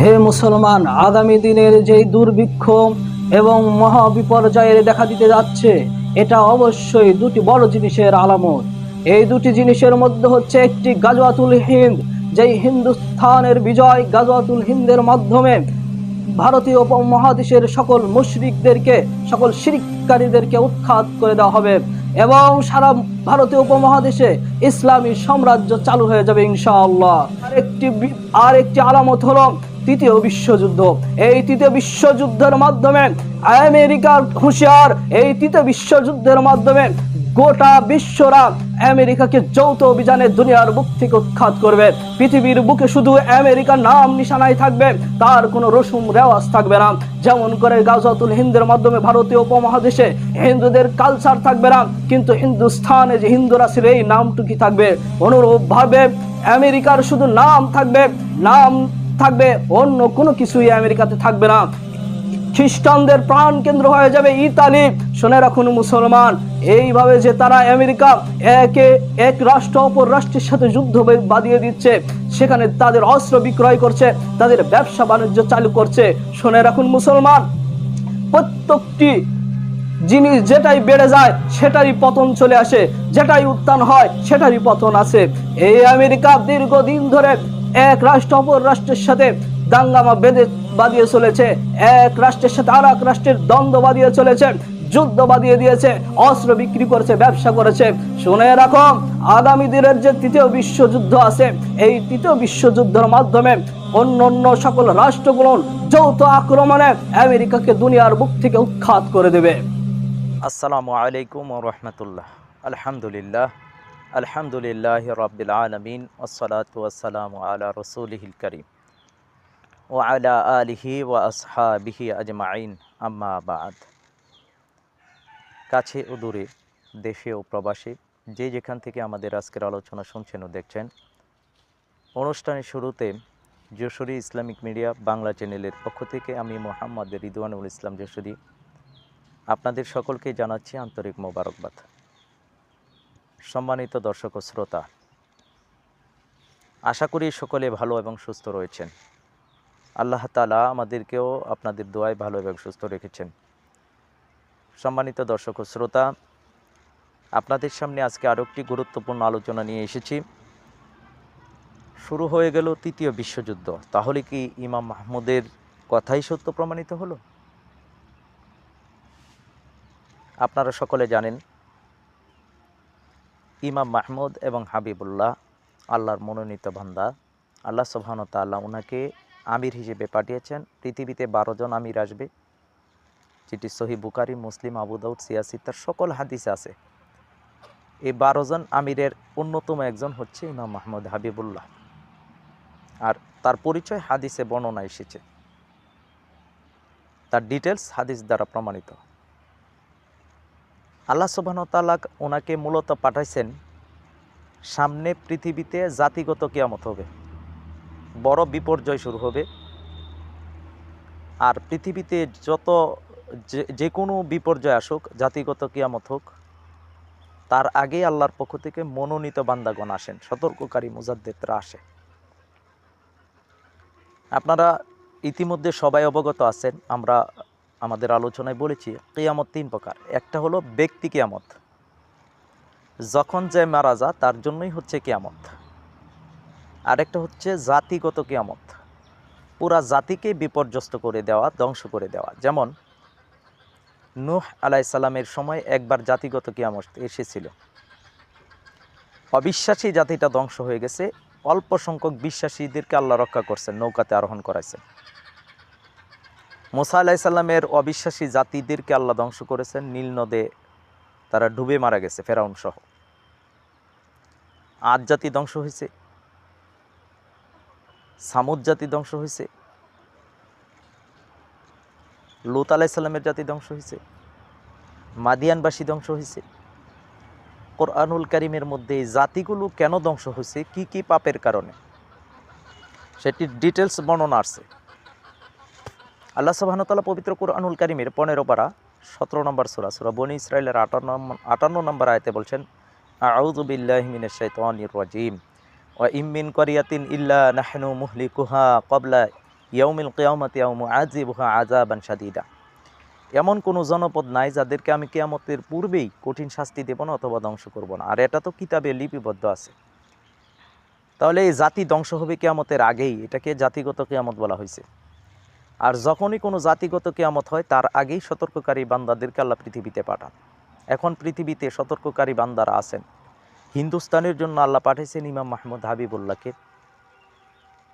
হে মুসলমান, আগামী দিনের যেই দুর্ভিক্ষ এবং মহাবিপর্যয়ের দেখা দিতে যাচ্ছে, এটা অবশ্যই দুটি বড় জিনিসের আলামত। এই দুটি জিনিসের মধ্যে হচ্ছে একটি গাজওয়াতুল হিন্দ, যেই হিন্দুস্থানের বিজয় গাজওয়াতুল হিন্দের মাধ্যমে ভারতীয় উপমহাদেশের সকল মুশরিকদেরকে, সকল শিরিককারীদেরকে উৎখাত করে দেওয়া হবে এবং সারা ভারতীয় উপমহাদেশে ইসলামী সাম্রাজ্য চালু হয়ে যাবে ইনশাআল্লাহ। আর একটি আর একটি আলামত হলো তৃতীয় বিশ্বযুদ্ধ। এই তৃতীয় বিশ্বযুদ্ধের মাধ্যমে আমেরিকার হুঁশিয়ার, এই তৃতীয় বিশ্বযুদ্ধের মাধ্যমে গোটা বিশ্বরা আমেরিকাকে যৌথ অভিযানে দুনিয়ার বুক থেকে উৎখাত করবে। পৃথিবীর বুকে শুধু আমেরিকার নাম নিশানায় থাকবে, তার কোনো রসুম রেওয়াজ থাকবে না। যেমন করে গাজাতুল হিন্দের মাধ্যমে ভারতীয় উপমহাদেশে হিন্দুদের কালচার থাকবে না, কিন্তু হিন্দুস্থানে যে হিন্দুরা ছিল, এই নামটুকি থাকবে। অনুরূপভাবে আমেরিকার শুধু নাম থাকবে, নাম থাকবে, অন্য কোনো কিছুই আমেরিকাতে থাকবে না। খ্রিস্টানদের প্রাণ কেন্দ্র হয়ে যাবে ইতালি। শুনে রাখুন মুসলমান, এইভাবে যে তারা আমেরিকা একে এক রাষ্ট্র, অপর রাষ্ট্রের সাথে যুদ্ধ বাঁধিয়ে দিচ্ছে, সেখানে তাদের অস্ত্র বিক্রয় করছে, তাদের ব্যবসা বাণিজ্য চালু করছে। শুনে রাখুন মুসলমান, প্রত্যেকটি জিনিস যেটাই বেড়ে যায়, সেটারই পতন চলে আসে। যেটাই উত্থান হয়, সেটারই পতন আছে এই আমেরিকা দীর্ঘদিন ধরে এক রাষ্ট্র অপর রাষ্ট্রের সাথে দাঙ্গামা বেঁধে বাঁধিয়ে চলেছে। এক রাষ্ট্রের সাথে আর এক রাষ্ট্রের দ্বন্দ্ব বাঁধিয়ে চলেছে, যুদ্ধ বাঁধিয়ে দিয়েছে, অস্ত্র বিক্রি করেছে, ব্যবসা করেছে। শুনে রাখো, আগামী দিনের যে তৃতীয় বিশ্বযুদ্ধ আছে, এই তৃতীয় বিশ্বযুদ্ধের মাধ্যমে অন্য অন্য সকল রাষ্ট্রগুলো যৌথ আক্রমণে আমেরিকাকে দুনিয়ার বুক থেকে উৎখাত করে দেবে। আসসালামু আলাইকুম রহমতুল্লাহ। আলহামদুলিল্লাহ। আলহামদুলিল্লাহ রবিল আলমিন ওসলাত ওয়াসালাম আলা রসুলহিল করিম ও আলা আলিহি ও আসহাবিহি আজমাইন, আম্মা বাদ। কাছে ও দূরে, দেশে ও প্রবাসী, যে যেখান থেকে আমাদের আজকের আলোচনা শুনছেন ও দেখছেন, অনুষ্ঠানের শুরুতে যশোরী ইসলামিক মিডিয়া বাংলা চ্যানেলের পক্ষ থেকে আমি মোহাম্মদ রিদওয়ানুল ইসলাম যশোরী, আপনাদের সকলকে জানাচ্ছি আন্তরিক মোবারকবাদ। সম্মানিত দর্শক ও শ্রোতা, আশা করি সকলে ভালো এবং সুস্থ রয়েছেন। আল্লাহ তালা আমাদেরকেও আপনাদের দোয়ায় ভালো এবং সুস্থ রেখেছেন। সম্মানিত দর্শক ও শ্রোতা, আপনাদের সামনে আজকে আরও একটি গুরুত্বপূর্ণ আলোচনা নিয়ে এসেছি। শুরু হয়ে গেল তৃতীয় বিশ্বযুদ্ধ। তাহলে কি ইমাম মাহমুদের কথাই সত্য প্রমাণিত হলো? আপনারা সকলে জানেন ইমাম মাহমুদ এবং হাবিবুল্লাহ, আল্লাহর মনোনীত ভান্দা আল্লাহ সুবহান তাল্লাহ ওনাকে আমির হিসেবে পাঠিয়েছেন। পৃথিবীতে বারো জন আমির আসবে, যেটি সহি বুকারি মুসলিম, আবু দাউদ সিয়াসিত্তার সকল হাদিসে আছে। এই বারো জন আমিরের অন্যতম একজন হচ্ছে ইমাম মাহমুদ হাবিবুল্লাহ। আর তার পরিচয় হাদিসে বর্ণনা এসেছে। তার ডিটেলস হাদিস দ্বারা প্রমাণিত। আল্লাহ তাল্লাহ ওনাকে মূলত পাঠাইছেন, সামনে পৃথিবীতে জাতিগত কেয়ামত হবে, বড় বিপর্যয় শুরু হবে। আর পৃথিবীতে যত যে যে কোনো বিপর্যয় আসুক, জাতিগত কিয়ামত হোক, তার আগে আল্লাহর পক্ষ থেকে মনোনীত বান্দাগণ আসেন, সতর্ককারী মুজাদ্দেদরা আসে আপনারা ইতিমধ্যে সবাই অবগত আছেন, আমরা আমাদের আলোচনায় বলেছি, কেয়ামত তিন প্রকার। একটা হলো ব্যক্তি কেয়ামত। যখন যে মারা যা তার জন্যই হচ্ছে কেয়ামত। আরেকটা হচ্ছে জাতিগত কেয়ামত। পুরা জাতিকে বিপর্যস্ত করে দেওয়া, ধ্বংস করে দেওয়া। যেমন, নূহ আলাইসাল্লামের সময় একবার জাতিগত কিয়ামত এসেছিল। অবিশ্বাসী জাতিটা ধ্বংস হয়ে গেছে। অল্প সংখ্যক বিশ্বাসীদেরকে আল্লাহ রক্ষা করছেন, নৌকাতে আরোহণ করাইছেন। মোসা আলাইসাল্লামের অবিশ্বাসী জাতিদেরকে আল্লাহ ধ্বংস করেছেন। নীল নদে তারা ডুবে মারা গেছে, ফেরাউন সহ। আজ জাতি ধ্বংস হয়েছে, সামুদ জাতি ধ্বংস হয়েছে, লুত আলাইসাল্লামের জাতি ধ্বংস হয়েছে, মাদিয়ানবাসী ধ্বংস হয়েছে। কোরআনুল কারিমের মধ্যে এই জাতিগুলো কেন ধ্বংস হয়েছে? কি কি পাপের কারণে? সেটির ডিটেলস বর্ণনা আসছে। আল্লাহ সুবাহতাল্লাহ পবিত্র কোরআনুল কারিমের পনেরো পারা, সতেরো নম্বর সুরা সুরা বনি ইসরায়েলের আটান্ন আটান্ন নম্বর আয়তে বলছেন আউজুবিল্লাহমিনের ওয়া ইম্মিন করিয়াতিন ইল্লা নাহনু মুহলিকুহা কবলা ইয়াউমিল কিয়ামত ইয়াউমু আজিবুহা আজাবান শাদিদা। এমন কোনো জনপদ নাই যাদেরকে আমি কেয়ামতের পূর্বেই কঠিন শাস্তি দেব না অথবা ধ্বংস করব না। আর এটা তো কিতাবে লিপিবদ্ধ আছে। তাহলে এই জাতি ধ্বংস হবে কেয়ামতের আগেই, এটাকে জাতিগত কেয়ামত বলা হয়েছে আর যখনই কোনো জাতিগত কেয়ামত হয়, তার আগেই সতর্ককারী বান্দাদেরকে আল্লাহ পৃথিবীতে পাঠান। এখন পৃথিবীতে সতর্ককারী বান্দারা আছেন। হিন্দুস্তানের জন্য আল্লাহ পাঠাইছেন ইমাম মাহমুদ হাবিবুল্লাহকে।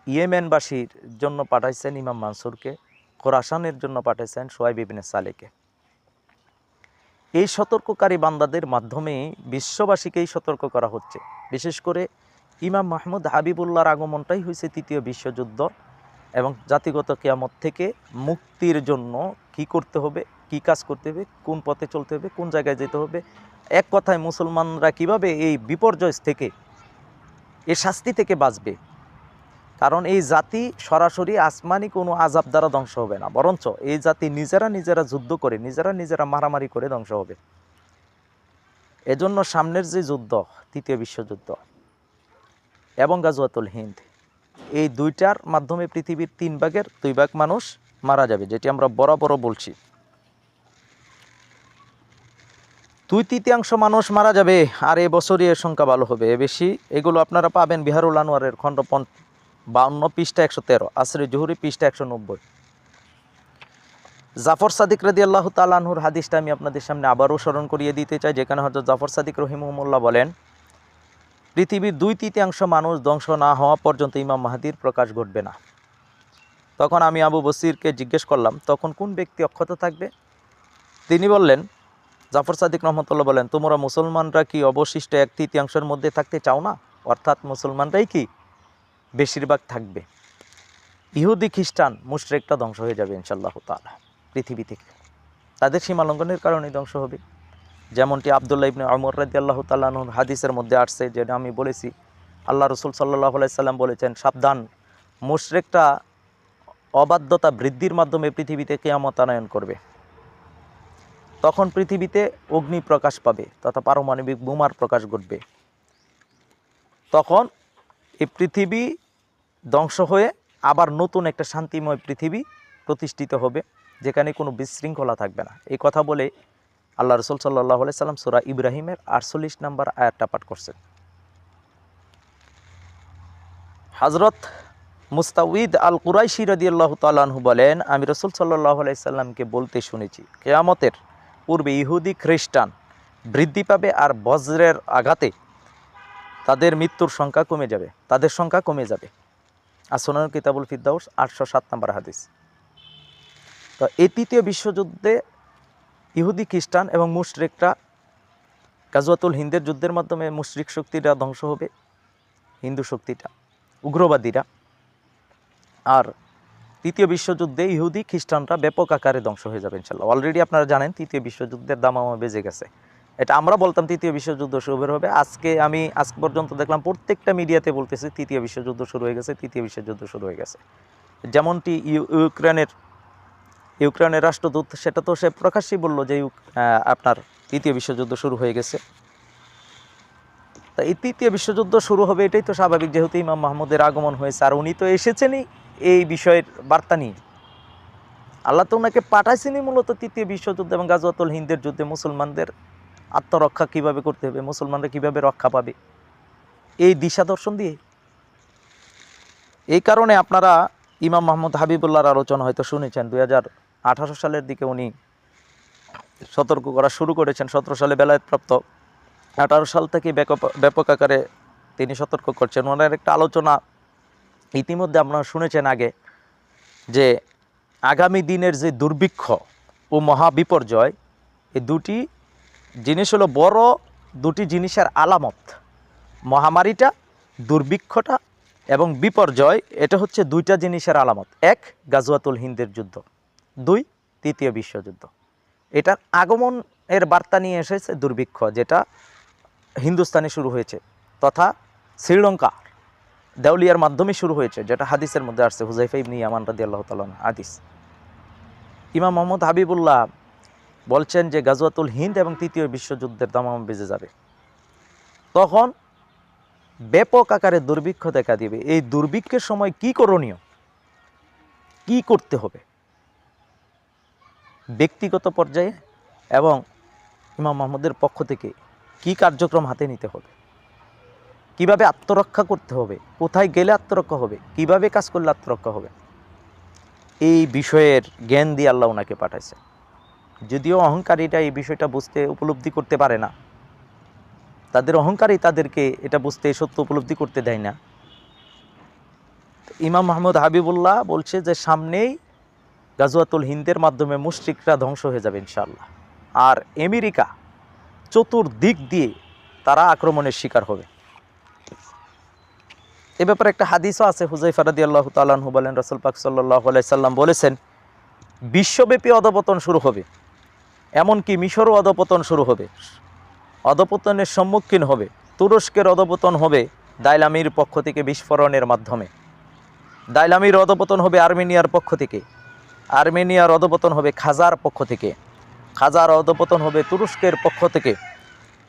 ইয়েমেনবাসীর জন্য পাঠাইছেন ইমাম মানসুরকে। খোরাসানের জন্য পাঠাইছেন সোয়াইব ইবনে সালেকে। এই সতর্ককারী বান্দাদের মাধ্যমে বিশ্ববাসীকেই সতর্ক করা হচ্ছে। বিশেষ করে ইমাম মাহমুদ হাবিবুল্লাহর আগমনটাই হয়েছে তৃতীয় বিশ্বযুদ্ধ। এবং জাতিগত কেয়ামত থেকে মুক্তির জন্য কি করতে হবে, কি কাজ করতে হবে, কোন পথে চলতে হবে, কোন জায়গায় যেতে হবে, এক কথায় মুসলমানরা কীভাবে এই বিপর্যয় থেকে, এই শাস্তি থেকে বাঁচবে? কারণ এই জাতি সরাসরি আসমানি কোনো আজাব দ্বারা ধ্বংস হবে না, বরঞ্চ এই জাতি নিজেরা নিজেরা যুদ্ধ করে, নিজেরা নিজেরা মারামারি করে ধ্বংস হবে। এজন্য সামনের যে যুদ্ধ, তৃতীয় বিশ্বযুদ্ধ এবং গাজওয়াতুল হিন্দ এই দুইটার মাধ্যমে পৃথিবীর তিন ভাগের দুই ভাগ মানুষ মারা যাবে, যেটি আমরা বরাবর বলছি। দুই তৃতীয়াংশ মানুষ মারা যাবে আর এ বছরই এর সংখ্যা ভালো হবে। এ বেশি, এগুলো আপনারা পাবেন বিহারুল আনোয়ারের খণ্ড বাউন্ন পৃষ্ঠা একশো তেরো আসরে জহুরি পৃষ্ঠা একশো নব্বই। জাফর সাদিক রাদি আল্লাহ তালাহুর হাদিসটা আমি আপনাদের সামনে আবারও স্মরণ করিয়ে দিতে চাই, যেখানে হয়তো জাফর সাদিক রহিমুল্লাহ বলেন পৃথিবীর দুই তৃতীয়াংশ মানুষ ধ্বংস না হওয়া পর্যন্ত ইমাম মাহাদির প্রকাশ ঘটবে না। তখন আমি আবু বসিরকে জিজ্ঞেস করলাম, তখন কোন ব্যক্তি অক্ষত থাকবে? তিনি বললেন, জাফর সাদিক রহমতুল্লাহ বলেন, তোমরা মুসলমানরা কি অবশিষ্ট এক তৃতীয়াংশের মধ্যে থাকতে চাও না? অর্থাৎ মুসলমানরাই কি বেশিরভাগ থাকবে? ইহুদি, খ্রিস্টান মুশরেকটা ধ্বংস হয়ে যাবে ইনশাল্লাহ তালা পৃথিবী থেকে। তাদের সীমালঙ্ঘনের কারণেই ধ্বংস হবে। যেমনটি আবদুল্লাহ ইবনে আমর রাদি আল্লাহ তাল্লাহর হাদিসের মধ্যে আসছে, যেটা আমি বলেছি। আল্লাহ রসুল সাল্লাহ সাল্লাম বলেছেন, সাবধান। মুশরেকটা অবাধ্যতা বৃদ্ধির মাধ্যমে পৃথিবীতে কেয়ামত আনয়ন করবে। তখন পৃথিবীতে অগ্নি প্রকাশ পাবে, তথা পারমাণবিক বোমার প্রকাশ ঘটবে। তখন এই পৃথিবী ধ্বংস হয়ে আবার নতুন একটা শান্তিময় পৃথিবী প্রতিষ্ঠিত হবে, যেখানে কোনো বিশৃঙ্খলা থাকবে না। এই কথা বলে আল্লাহ রসুল সাল্লাহ সাল্লাম সুরা ইব্রাহিমের আটচল্লিশ নাম্বার আয়াতটা পাঠ করছেন। হজরত মুস্তাউদ আল কুরাইশি রদিয়াল্লাহ তালাহু বলেন, আমি রসুল সাল্লাহ সাল্লামকে বলতে শুনেছি, কেয়ামতের পূর্বে ইহুদি খ্রিস্টান বৃদ্ধি পাবে আর বজ্রের আঘাতে তাদের মৃত্যুর সংখ্যা কমে যাবে, তাদের সংখ্যা কমে যাবে। আর সোনার কিতাবুল ফিদ্দাউস আটশো সাত নম্বর হাদিস। তো এই তৃতীয় বিশ্বযুদ্ধে ইহুদি, খ্রিস্টান এবং মুশরিকরা গাজওয়াতুল হিন্দের যুদ্ধের মাধ্যমে মুশরিক শক্তিটা ধ্বংস হবে, হিন্দু শক্তিটা, উগ্রবাদীরা। আর তৃতীয় বিশ্বযুদ্ধে ইহুদি, খ্রিস্টানরা ব্যাপক আকারে ধ্বংস হয়ে যাবে ইনশাল্লাহ। অলরেডি আপনারা জানেন তৃতীয় বিশ্বযুদ্ধের দামামা বেজে গেছে। এটা আমরা বলতাম তৃতীয় বিশ্বযুদ্ধ শুরু হবে আজকে আমি, আজ পর্যন্ত দেখলাম প্রত্যেকটা মিডিয়াতে বলতেছে তৃতীয় বিশ্বযুদ্ধ শুরু হয়ে গেছে, তৃতীয় বিশ্বযুদ্ধ শুরু হয়ে গেছে। যেমনটি ইউক্রেনের ইউক্রেনের রাষ্ট্রদূত, সেটা তো সে প্রকাশ্যই বলল যে আপনার তৃতীয় বিশ্বযুদ্ধ শুরু হয়ে গেছে। তা এই তৃতীয় বিশ্বযুদ্ধ শুরু হবে, এটাই তো স্বাভাবিক, যেহেতু ইমাম মাহমুদের আগমন হয়েছে। আর উনি তো এসেছেনই এই বিষয়ের বার্তা নিয়ে। আল্লাহ তো ওনাকে পাঠাইছেনই মূলত তৃতীয় বিশ্বযুদ্ধ এবং গাজওয়াতুল হিন্দের যুদ্ধে মুসলমানদের আত্মরক্ষা কীভাবে করতে হবে, মুসলমানরা কীভাবে রক্ষা পাবে। এই দিশা দর্শন দিয়ে। এই কারণে আপনারা ইমাম মাহমুদ হাবিবুল্লাহর আলোচনা হয়তো শুনেছেন, দুই হাজার আঠারো সালের দিকে উনি সতর্ক করা শুরু করেছেন। সতেরো সালে বেলায়তপ্রাপ্ত আঠারো সাল থেকে ব্যাপক আকারে তিনি সতর্ক করছেন। ওনার একটা আলোচনা ইতিমধ্যে আপনারা শুনেছেন আগে যে আগামী দিনের যে দুর্ভিক্ষ ও মহাবিপর্যয়, এই দুটি জিনিস হলো বড় দুটি জিনিসের আলামত। মহামারীটা, দুর্ভিক্ষটা এবং বিপর্যয়, এটা হচ্ছে দুইটা জিনিসের আলামত। এক, গাজওয়াতুল হিন্দের যুদ্ধ। দুই, তৃতীয় বিশ্বযুদ্ধ। এটার আগমন এর বার্তা নিয়ে এসেছে দুর্ভিক্ষ, যেটা হিন্দুস্তানে শুরু হয়েছে তথা শ্রীলঙ্কা দেউলিয়ার মাধ্যমে শুরু হয়েছে, যেটা হাদিসের মধ্যে আসছে হুজাইফা ইবনি ইয়ামান রাদি আল্লাহ তালন হাদিস। ইমাম মোহাম্মদ হাবিবুল্লাহ বলছেন যে গাজওয়াতুল হিন্দ এবং তৃতীয় বিশ্বযুদ্ধের দামাম বেজে যাবে। তখন ব্যাপক আকারে দুর্ভিক্ষ দেখা দিবে। এই দুর্ভিক্ষের সময় কি করণীয়? কি করতে হবে? ব্যক্তিগত পর্যায়ে এবং ইমাম মাহমুদের পক্ষ থেকে কি কার্যক্রম হাতে নিতে হবে? কীভাবে আত্মরক্ষা করতে হবে? কোথায় গেলে আত্মরক্ষা হবে? কীভাবে কাজ করলে আত্মরক্ষা হবে? এই বিষয়ের জ্ঞান দিয়ে আল্লাহ ওনাকে পাঠাইছে। যদিও অহংকারীটা এই বিষয়টা বুঝতে উপলব্ধি করতে পারে না। তাদের অহংকারই তাদেরকে এটা বুঝতে সত্য উপলব্ধি করতে দেয় না। ইমাম মাহমুদ হাবিবুল্লাহ বলছে যে সামনেই গাজওয়াতুল হিন্দের মাধ্যমে মুশরিকরা ধ্বংস হয়ে যাবে ইনশাল্লাহ আর আমেরিকা চতুর্দিক দিয়ে তারা আক্রমণের শিকার হবে। এ ব্যাপারে একটা হাদিসও আছে হুজাইফা রাদি আল্লাহ তালাহু বলেন, রসুল পাক সাল্লাহ সাল্লাম বলেছেন, বিশ্বব্যাপী অধপতন শুরু হবে, এমনকি মিশরও অধপতন শুরু হবে। অধপতনের সম্মুখীন হবে, তুরস্কের অধপতন হবে দাইলামির পক্ষ থেকে বিস্ফোরণের মাধ্যমে। দাইলামির অধপতন হবে আর্মেনিয়ার পক্ষ থেকে। আর্মেনিয়ার অধপতন হবে খাজার পক্ষ থেকে। খাজার অধপতন হবে তুরস্কের পক্ষ থেকে।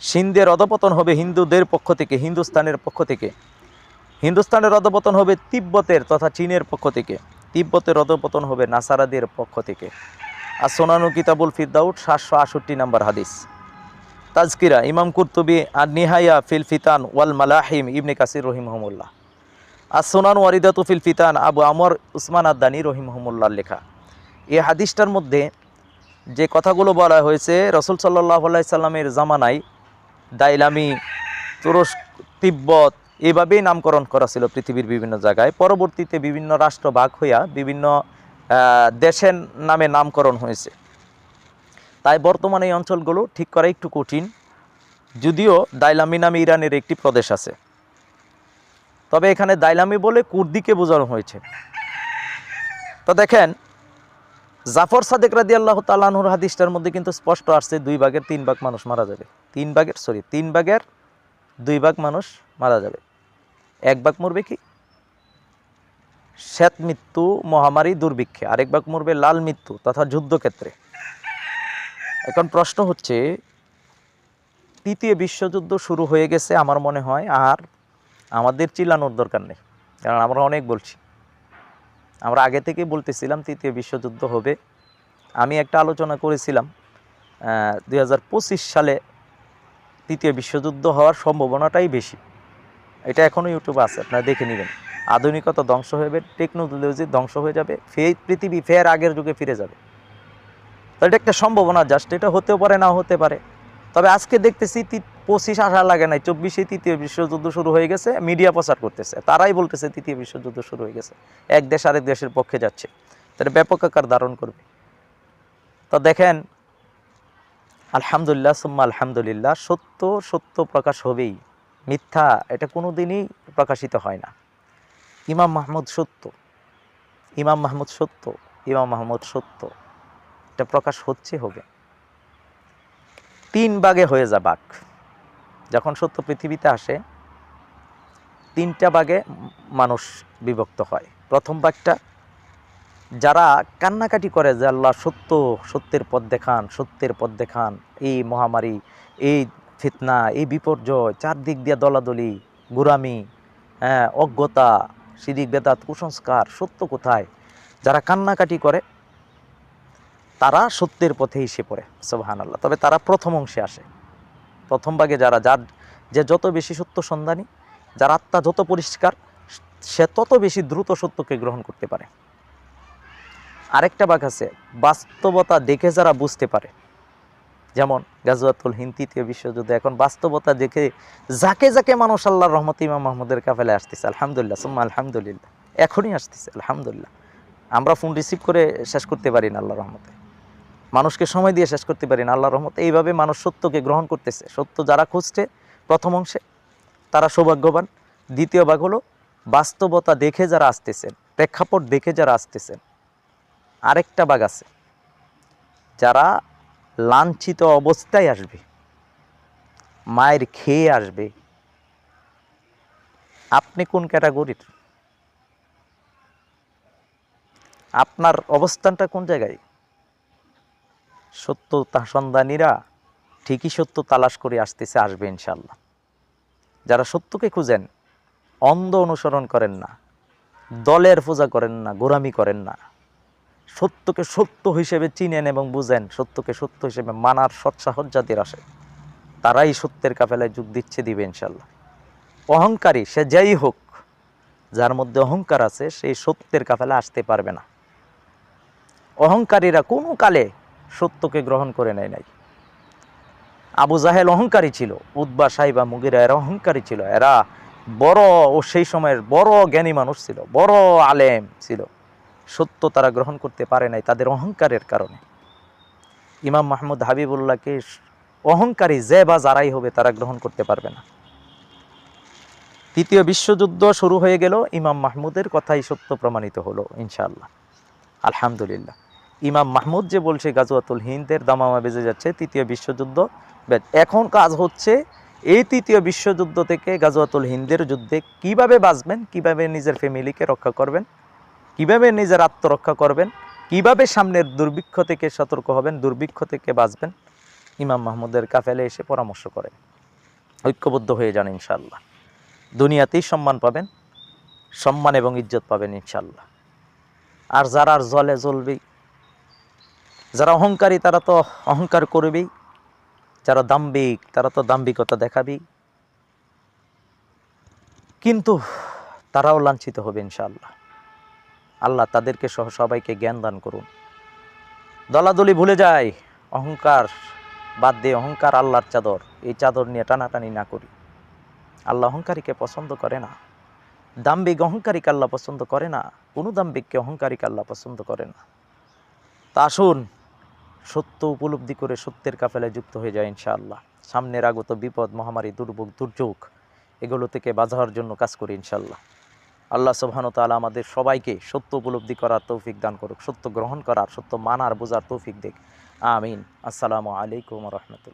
সিন্ধের অধপতন হবে হিন্দুদের পক্ষ থেকে, হিন্দুস্তানের পক্ষ থেকে। হিন্দুস্তানের অধপতন হবে তিব্বতের তথা চীনের পক্ষ থেকে। তিব্বতের অধপতন হবে নাসারাদের পক্ষ থেকে। আর সোনানু কিতাবুল ফিরদাউট সাতশো আষট্টি নম্বর হাদিস। তাজকিরা, ইমাম কুর্তুবি, আর নিহাইয়া ফিল ফিতান ওয়াল মালাহিম ইবনে কাসির রহিমহমুল্লাহ। আর সোনান ওয়ারিদাতু ফিল ফিতান আবু আমর উসমান আদানি রহিমহমুল্লার লেখা। এই হাদিসটার মধ্যে যে কথাগুলো বলা হয়েছে, রসুল সাল্লাহ সাল্লামের জামানায় দাইলামি তুরস্ক, তিব্বত, এভাবেই নামকরণ করা ছিল পৃথিবীর বিভিন্ন জায়গায়। পরবর্তীতে বিভিন্ন রাষ্ট্র ভাগ হইয়া বিভিন্ন দেশের নামে নামকরণ হয়েছে। তাই বর্তমানে এই অঞ্চলগুলো ঠিক করা একটু কঠিন। যদিও দাইলামি নামে ইরানের একটি প্রদেশ আছে। তবে এখানে দাইলামি বলে কুর্দিকে বোঝানো হয়েছে। তো দেখেন জাফর সাদেক রাদি আল্লাহ তালাহুর হাদিসটার মধ্যে কিন্তু স্পষ্ট আসছে, দুই ভাগের তিন ভাগ মানুষ মারা যাবে। তিন ভাগের সরি তিন ভাগের দুই ভাগ মানুষ মারা যাবে। এক ভাগ মরবে কি? শ্বেত মৃত্যু, মহামারী, দুর্ভিক্ষে। আরেক ভাগ মরবে লাল মৃত্যু তথা যুদ্ধক্ষেত্রে। এখন প্রশ্ন হচ্ছে, তৃতীয় বিশ্বযুদ্ধ শুরু হয়ে গেছে, আমার মনে হয়, আর আমাদের চিল্লানোর দরকার নেই। কারণ আমরা অনেক বলছি। আমরা আগে থেকে বলতেছিলাম তৃতীয় বিশ্বযুদ্ধ হবে। আমি একটা আলোচনা করেছিলাম দু হাজার পঁচিশ সালে তৃতীয় বিশ্বযুদ্ধ হওয়ার সম্ভাবনাটাই বেশি। এটা এখনও ইউটিউবে আছে, আপনারা দেখে নেবেন। আধুনিকতা ধ্বংস যাবে, টেকনোলজি ধ্বংস হয়ে যাবে ফে পৃথিবী ফের আগের যুগে ফিরে যাবে। তো এটা একটা সম্ভাবনা, জাস্ট এটা হতেও পারে না হতে পারে। তবে আজকে দেখতেছি পঁচিশ আসা লাগে নাই, চব্বিশে তৃতীয় বিশ্বযুদ্ধ শুরু হয়ে গেছে, মিডিয়া প্রচার করতেছে। তারাই বলতেছে তৃতীয় বিশ্বযুদ্ধ শুরু হয়ে গেছে। এক দেশ আরেক দেশের পক্ষে যাচ্ছে। তাহলে ব্যাপক আকার ধারণ করবে। তো দেখেন, আলহামদুলিল্লাহ, সুম্মা আলহামদুলিল্লাহ, সত্য সত্য প্রকাশ হবেই। মিথ্যা এটা কোনো দিনই প্রকাশিত হয় না। ইমাম মাহমুদ সত্য। ইমাম মাহমুদ সত্য, ইমাম মাহমুদ সত্য। এটা প্রকাশ হচ্ছে হবে। তিন ভাগে হয়ে যা বাঘ যখন সত্য পৃথিবীতে আসে, তিনটা ভাগে মানুষ বিভক্ত হয়। প্রথম ভাগটা যারা কান্নাকাটি করে যে আল্লাহ সত্য, সত্যের পথ দেখান, সত্যের পথ দেখান, এই মহামারী, এই ফিতনা, এই বিপর্যয়, চারদিক দিয়ে দলাদলি, গুরামি হ্যাঁ অজ্ঞতা সিদিক বেদাত, কুসংস্কার, সত্য কোথায়? যারা কান্নাকাটি করে, তারা সত্যের পথে এসে পড়ে সোবাহান আল্লাহ তবে তারা প্রথম অংশে আসে। প্রথম ভাগে যারা, যার যে যত বেশি সত্য সন্ধানী, যার আত্মা যত পরিষ্কার, সে তত বেশি দ্রুত সত্যকে গ্রহণ করতে পারে। আরেকটা ভাগ আছে, বাস্তবতা দেখে যারা বুঝতে পারে। যেমন গাজওয়াতুল হিন্দ তৃতীয় বিশ্বযুদ্ধে এখন বাস্তবতা দেখে যাকে যাকে মানুষ আল্লাহর রহমত ইমাম মাহমুদের কাফেলে আসতেছে, আলহামদুলিল্লাহ, সুম্মা আলহামদুলিল্লাহ, এখনই আসতেছে, আলহামদুলিল্লাহ। আমরা ফোন রিসিভ করে শেষ করতে পারি না আল্লাহ রহমতে। মানুষকে সময় দিয়ে শেষ করতে পারি না, আল্লাহর রহমত। এইভাবে মানুষ সত্যকে গ্রহণ করতেছে। সত্য যারা খুঁজছে, প্রথম অংশে তারা সৌভাগ্যবান। দ্বিতীয় ভাগ হলো বাস্তবতা দেখে যারা আসতেছেন, প্রেক্ষাপট দেখে যারা আসতেছেন। আরেকটা ভাগ আছে। যারা লাঞ্ছিত অবস্থায় আসবে, মায়ের খেয়ে আসবে। আপনি কোন ক্যাটাগরির? আপনার অবস্থানটা কোন জায়গায়? সত্য সন্ধানীরা ঠিকই সত্য তালাশ করে আসতেছে, আসবে ইনশাল্লাহ যারা সত্যকে খুঁজেন, অন্ধ অনুসরণ করেন না, দলের পূজা করেন না গোরামি করেন না। সত্যকে সত্য হিসেবে চিনেন এবং বুঝেন, সত্যকে সত্য হিসেবে মানার সৎসাহস যাদের আসে। তারাই সত্যের কাফেলায় যোগ দিচ্ছে, দিবে ইনশাল্লাহ অহংকারী, সে যাই হোক, যার মধ্যে অহংকার আছে, সেই সত্যের কাফেলা আসতে পারবে না। অহংকারীরা কোনো কালে সত্যকে গ্রহণ করে নেয় নাই। আবু জাহেল অহংকারী ছিল উদ্বা সাহিবা মুগিরা এরা অহংকারী ছিল, এরা বড় ও সেই সময়ের বড় জ্ঞানী মানুষ ছিল, বড় আলেম ছিল। সত্য তারা গ্রহণ করতে পারে নাই তাদের অহংকারের কারণে। ইমাম মাহমুদ হাবিবুল্লাহকে অহংকারী যে বা যারাই হবে তারা গ্রহণ করতে পারবে না। তৃতীয় বিশ্বযুদ্ধ শুরু হয়ে গেল, ইমাম মাহমুদের কথাই সত্য প্রমাণিত হলো, ইনশাআল্লাহ। আলহামদুলিল্লাহ। ইমাম মাহমুদ যে বলছে, গাজওয়াতুল হিন্দের দামামা বেজে যাচ্ছে, তৃতীয় বিশ্বযুদ্ধ। এখন কাজ হচ্ছে এই তৃতীয় বিশ্বযুদ্ধ থেকে গাজওয়াতুল হিন্দের যুদ্ধে কীভাবে বাঁচবেন, কীভাবে নিজের ফ্যামিলিকে রক্ষা করবেন, কীভাবে নিজের আত্মরক্ষা করবেন, কীভাবে সামনের দুর্ভিক্ষ থেকে সতর্ক হবেন, দুর্ভিক্ষ থেকে বাঁচবেন, ইমাম মাহমুদের কাফেলে এসে পরামর্শ করেন ঐক্যবদ্ধ হয়ে যান ইনশাল্লাহ দুনিয়াতেই সম্মান পাবেন, সম্মান এবং ইজ্জত পাবেন ইনশাল্লাহ আর যারা আর জলে জ্বলবেই যারা অহংকারী, তারা তো অহংকার করবেই। যারা দাম্ভিক, তারা তো দাম্ভিকতা দেখাবেই। কিন্তু তারাও লাঞ্ছিত হবে ইনশাআল্লাহ। আল্লাহ তাদেরকে সহ সবাইকে জ্ঞান দান করুন। দলাদলি ভুলে যায়, অহংকার বাদ দিয়ে অহংকার আল্লাহর চাদর। এই চাদর নিয়ে টানাটানি না করি। আল্লাহ অহংকারীকে পছন্দ করে না। দাম্বিক অহংকারীকে আল্লাহ পছন্দ করে না। কোনো দাম্বিককে অহংকারীকে আল্লাহ পছন্দ করে না। তা আসুন সত্য উপলব্ধি করে সত্যের কাফেলায় যুক্ত হয়ে যায় ইনশাআল্লাহ। সামনের আগত বিপদ, মহামারী, দুর্ভোগ, দুর্যোগ, এগুলো থেকে বাঁচার জন্য কাজ করি ইনশাল্লাহ আল্লাহ সুবহান তালা আমাদের সবাইকে সত্য উপলব্ধি করার তৌফিক দান করুক, সত্য গ্রহণ করার, সত্য মানার, বোঝার তৌফিক দেখ আমিন। আসসালামু আলাইকুম রহমতুল্লাহ।